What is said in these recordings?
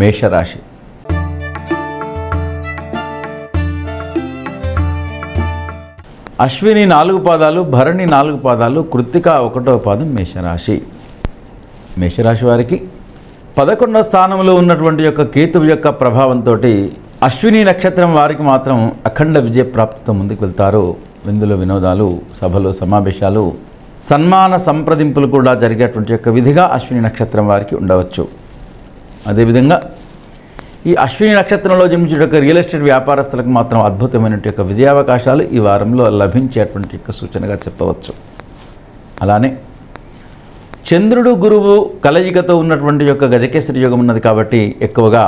మేషరాశి. అశ్విని నాలుగు పాదాలు భరణి నాలుగు పాదాలు కృత్తిక ఒకటో పాదం మేషరాశి. మేషరాశి వారికి పదకొండవ స్థానంలో ఉన్నటువంటి యొక్క కేతువు యొక్క ప్రభావంతో అశ్విని నక్షత్రం వారికి మాత్రం అఖండ విజయ ప్రాప్తితో ముందుకు వెళ్తారు. విందులు వినోదాలు సభలు సమావేశాలు సన్మాన సంప్రదింపులు కూడా జరిగేటువంటి యొక్క విధిగా అశ్విని నక్షత్రం వారికి ఉండవచ్చు. అదేవిధంగా ఈ అశ్విని నక్షత్రంలో జన్మించిన యొక్క రియల్ ఎస్టేట్ వ్యాపారస్తులకు మాత్రం అద్భుతమైన యొక్క విజయావకాశాలు ఈ వారంలో లభించేటువంటి యొక్క సూచనగా చెప్పవచ్చు. అలానే చంద్రుడు గురువు కలయికతో ఉన్నటువంటి యొక్క గజకేశ్వరి యోగం ఉన్నది కాబట్టి ఎక్కువగా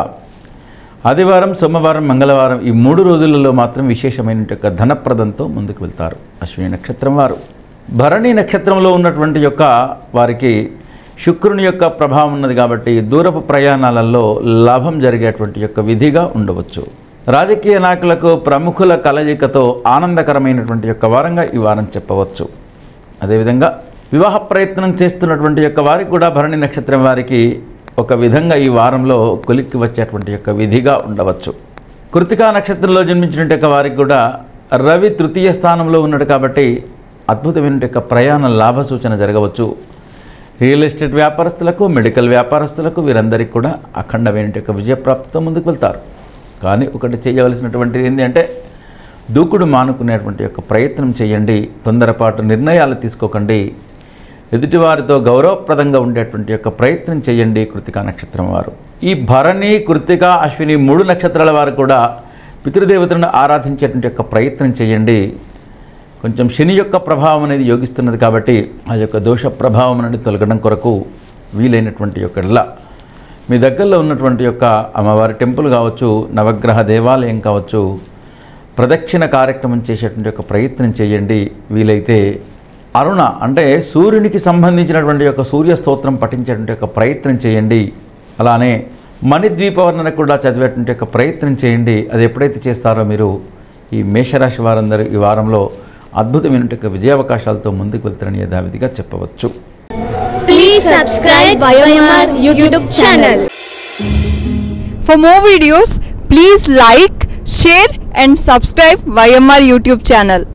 ఆదివారం సోమవారం మంగళవారం ఈ మూడు రోజులలో మాత్రం విశేషమైన యొక్క ధనప్రదంతో ముందుకు వెళ్తారు అశ్విని నక్షత్రం వారు. భరణి నక్షత్రంలో ఉన్నటువంటి యొక్క వారికి శుక్రుని యొక్క ప్రభావం ఉన్నది కాబట్టి దూరపు ప్రయాణాలలో లాభం జరిగేటువంటి యొక్క విధిగా ఉండవచ్చు. రాజకీయ నాయకులకు ప్రముఖుల కలయికతో ఆనందకరమైనటువంటి యొక్క వారంగా ఈ వారం చెప్పవచ్చు. అదేవిధంగా వివాహ ప్రయత్నం చేస్తున్నటువంటి యొక్క వారికి కూడా భరణి నక్షత్రం వారికి ఒక విధంగా ఈ వారంలో కొలిక్కి వచ్చేటువంటి యొక్క విధిగా ఉండవచ్చు. కృతికా నక్షత్రంలో జన్మించిన యొక్క వారికి కూడా రవి తృతీయ స్థానంలో ఉన్నాడు కాబట్టి అద్భుతమైన యొక్క ప్రయాణ లాభ సూచన జరగవచ్చు. రియల్ ఎస్టేట్ వ్యాపారస్తులకు మెడికల్ వ్యాపారస్తులకు వీరందరికీ కూడా అఖండమైన యొక్క విజయప్రాప్తితో ముందుకు వెళ్తారు. కానీ ఒకటి చేయవలసినటువంటిది ఏంటంటే దూకుడు మానుకునేటువంటి యొక్క ప్రయత్నం చేయండి తొందరపాటు నిర్ణయాలు తీసుకోకండి ఎదుటివారితో గౌరవప్రదంగా ఉండేటువంటి యొక్క ప్రయత్నం చేయండి కృతికా నక్షత్రం వారు. ఈ భరణి కృతిక అశ్విని మూడు నక్షత్రాల వారు కూడా పితృదేవతలను ఆరాధించేటువంటి యొక్క ప్రయత్నం చేయండి. కొంచెం శని యొక్క ప్రభావం అనేది యోగిస్తున్నది కాబట్టి ఆ యొక్క దోష ప్రభావం అనేది తొలగడం కొరకు వీలైనటువంటి యొక్క మీ దగ్గరలో ఉన్నటువంటి యొక్క అమ్మవారి టెంపుల్ కావచ్చు నవగ్రహ దేవాలయం కావచ్చు ప్రదక్షిణ కార్యక్రమం చేసేటువంటి యొక్క ప్రయత్నం చేయండి. వీలైతే అరుణ అంటే సూర్యునికి సంబంధించినటువంటి యొక్క సూర్య స్తోత్రం పఠించేటువంటి యొక్క ప్రయత్నం చేయండి. అలానే మణిద్వీపవర్ణన కూడా చదివేటువంటి యొక్క ప్రయత్నం చేయండి. అది ఎప్పుడైతే చేస్తారో మీరు ఈ మేషరాశి వారందరూ ఈ వారంలో అద్భుతమైన విజయావకాశాలతో ముందుకు వెళ్తారని యథావిధిగా చెప్పవచ్చు Please subscribe YMR YouTube channel. For more videos, please like, share and subscribe YMR YouTube channel.